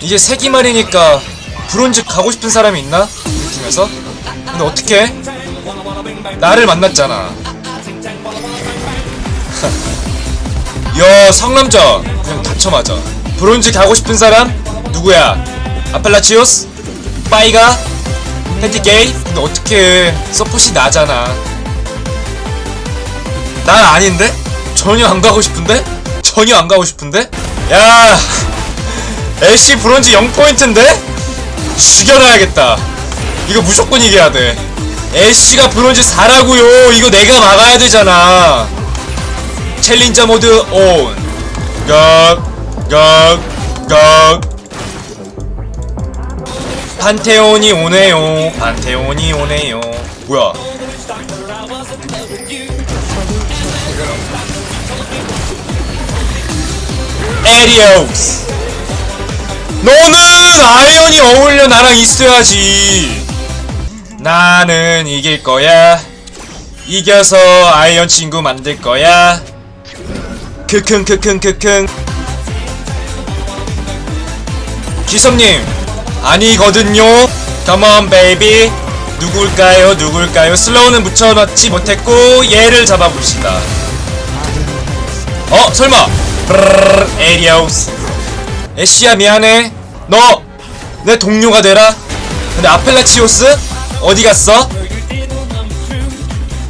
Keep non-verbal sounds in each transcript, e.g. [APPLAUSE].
이제 세기 말이니까 브론즈 가고 싶은 사람이 있나? 우리 팀에서? 근데 어떻게? 나를 만났잖아. [LAUGHS] 야 상남자 그냥 다쳐 맞아. 브론즈 가고 싶은 사람 누구야? 아펠라치오스? 빠이가? 팬티게이? 근데 어떻게 서폿이 나잖아. 난 아닌데? 전혀 안 가고 싶은데? 전혀 안 가고 싶은데? 야 애쉬 브론즈 0포인트인데? 죽여놔야겠다. 이거 무조건 이겨야 돼. 애쉬가 브론즈 4라고요. 이거 내가 막아야 되잖아. 챌린저 모드 온. 각 각 각 판테온이 오네요. 판테온이 오네요. 뭐야? 에리오스 너는 아이언이 어울려 나랑 있어야지. 나는 이길 거야. 이겨서 아이언 친구 만들 거야. 크킁 기섭님 아니거든요. 컴온 베이비 누굴까요 누굴까요? 슬로우는 붙여넣지 못했고 얘를 잡아봅시다. 어 설마. 브르르 에리오스 애쉬야 미안해 너 내 동료가 되라 근데 아펠라치오스 어디 갔어?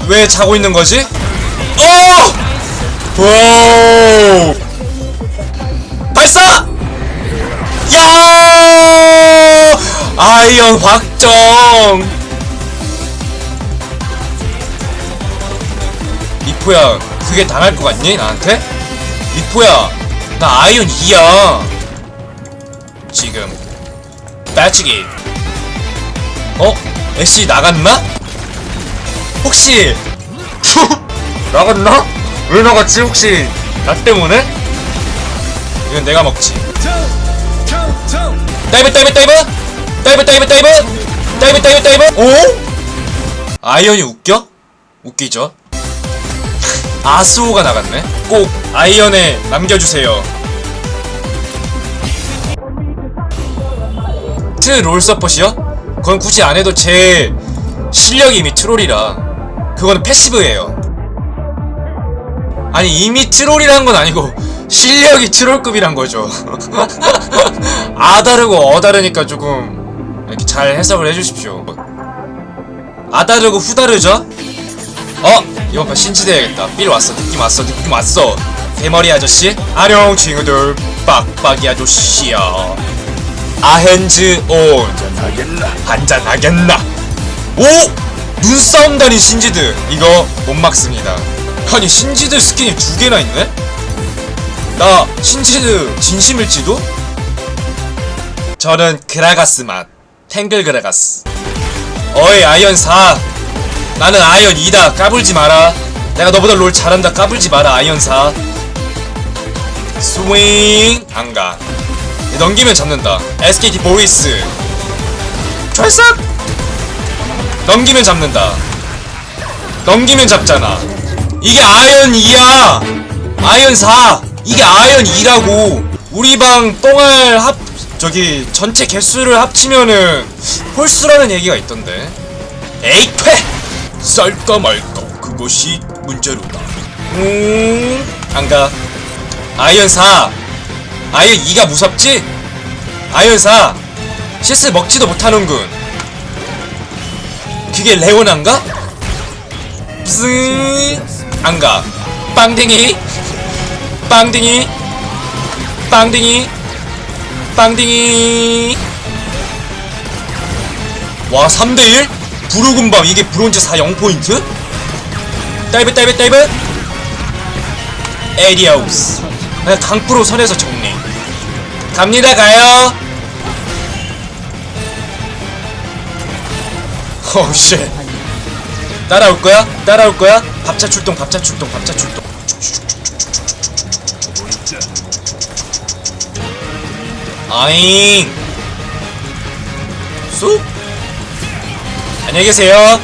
왜 자고 있는 거지? 어! 오! 발사! 야! 아이언 확정! 리포야, 그게 당할 것 같니? 나한테? 리포야, 나 아이언 2야. 지금 빠지기. 어? 애쉬 나갔나? 혹시 나갔나? 왜 나갔지? 혹시 나 때문에? 이건 내가 먹지. 다이브 다이브 다이브 다이브 다이브 다이브 다이브 다이브 다이브 오? 아이언이 웃겨? 웃기죠? [LAUGHS] 아스오가 나갔네. 꼭 아이언에 남겨주세요. 트롤 서폿이요? 그건 굳이 안 해도 제 실력이 이미 트롤이라 그거는 패시브예요. 아니 이미 트롤이란 건 아니고 실력이 트롤급이란 거죠. [LAUGHS] 아다르고 어다르니까 조금 이렇게 잘 해석을 해주십시오. 아다르고 후다르죠? 어? 이번 판 신지돼야겠다. 빌 왔어. 느낌 왔어. 느낌 왔어. 대머리 아저씨? 아령 친구들. 빡빡이 아저씨야. 아헨즈 온. 한잔하겠나? 오! 눈싸움 다닌 신지드. 이거 못 막습니다. 아니 신지드 스킨이 두 개나 있네? 나 신지드 진심일지도? 저는 그라가스 맛. 탱글 그라가스. 어이 아이언 4 나는 아이언 2다 까불지 마라 내가 너보다 롤 잘한다 까불지 마라 아이언 4 스윙 안가 넘기면 잡는다. SKT 보이스 철삭 넘기면 잡는다. 넘기면 잡잖아. 이게 아이언 2야. 아이언 4 이게 아이언 2라고. 우리 방 똥알 합 저기 전체 개수를 합치면은 홀수라는 얘기가 있던데. 에이 퇴! 쌀까 말까. 그것이 문제로다. 음 안가. 아이언 4 아이언 2가 무섭지? 아이언 4 시스 먹지도 못하는군 그게 레오나인가? 무슨 안가 빵댕이 빵댕이 빵댕이 빵댕이 와 3대1? 부르금밤 이게 브론즈 4 0포인트? 다이브 다이브 다이브 에리아우스 그냥 강프로 선에서 정리 갑니다 가요. 어우쉣 따라올 거야? 따라올 거야? 밥차 출동 밥차 출동 밥차 출동. 아잉. 쑥. 안녕히 계세요.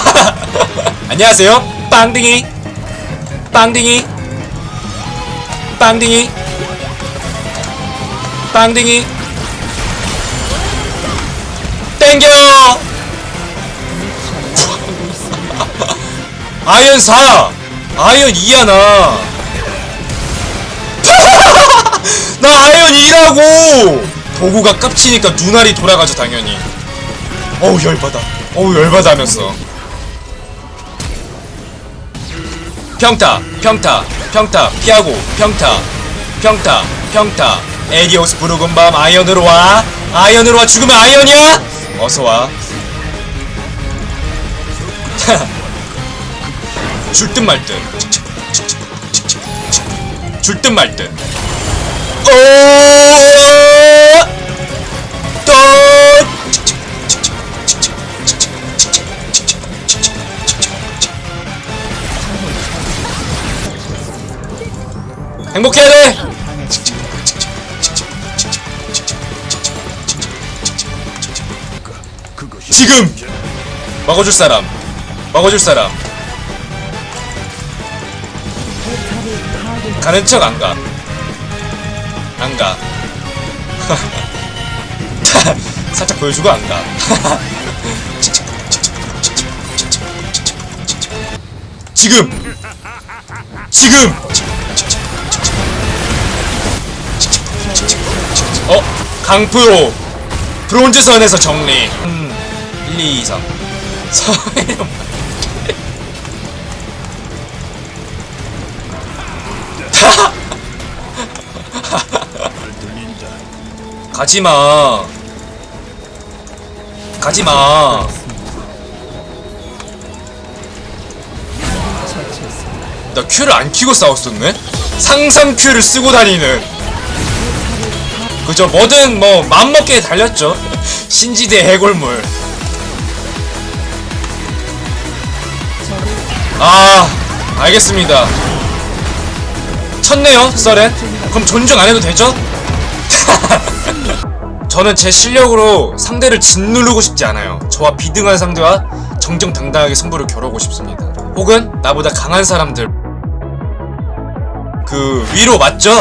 [LAUGHS] 안녕하세요. 빵댕이. 빵댕이. 빵댕이 빵댕이. 땡겨! [LAUGHS] 아이언 4 아이언 2야 나. [LAUGHS] 나 아이언 2라고! 도구가 깝치니까 눈알이 돌아가죠 당연히. 어우 열받아. 어우 열받아 하면서. 평타 평타 평타. 피하고 평타. 평타 평타 에디오스 붉은 밤 아이언으로 와. 아이언으로 와. 죽으면 아이언이야. 어서와. 줄듯 말듯 줄듯 말듯 오! 지금! 막아줄 사람. 막아줄 사람. 가는 척 안가. 안가. [LAUGHS] 살짝 보여주고 안가. [LAUGHS] 지금! 지금! 어? 강프로 브론즈 선에서 정리. 음, 1, 2, 3 서해령 가지마. 가지마. 나 큐를 안 키고 싸웠었네? 상상 큐를 쓰고 다니는. 그죠 뭐든 뭐 맘먹게 달렸죠. 신지대 해골물 아 알겠습니다 쳤네요 썰엔 그럼 존중 안 해도 되죠? [LAUGHS] 저는 제 실력으로 상대를 짓누르고 싶지 않아요. 저와 비등한 상대와 정정당당하게 승부를 겨루고 싶습니다. 혹은 나보다 강한 사람들 그 위로 맞죠?